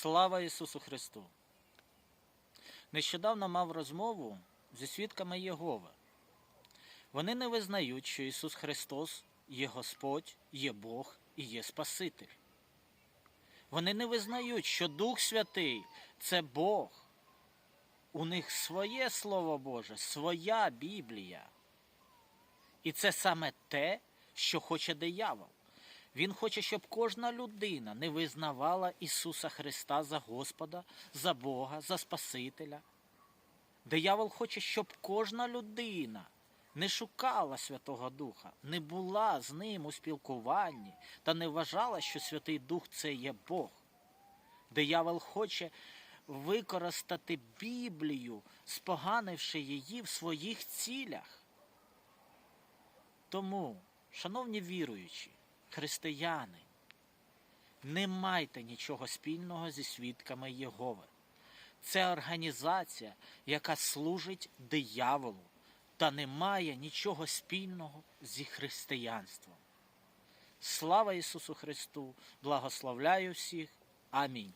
Слава Ісусу Христу! Нещодавно мав розмову зі свідками Єгови. Вони не визнають, що Ісус Христос є Господь, є Бог і є Спаситель. Вони не визнають, що Дух Святий це Бог. У них своє Слово Боже, своя Біблія. І це саме те, що хоче диявол. Він хоче, щоб кожна людина не визнавала Ісуса Христа за Господа, за Бога, за Спасителя. Диявол хоче, щоб кожна людина не шукала Святого Духа, не була з ним у спілкуванні та не вважала, що Святий Дух це є Бог. Диявол хоче використати Біблію, споганивши її в своїх цілях. Тому, шановні віруючі, християни, не майте нічого спільного зі свідками Єгови. Це організація, яка служить дияволу та не має нічого спільного зі християнством. Слава Ісусу Христу! Благословляю всіх. Амінь.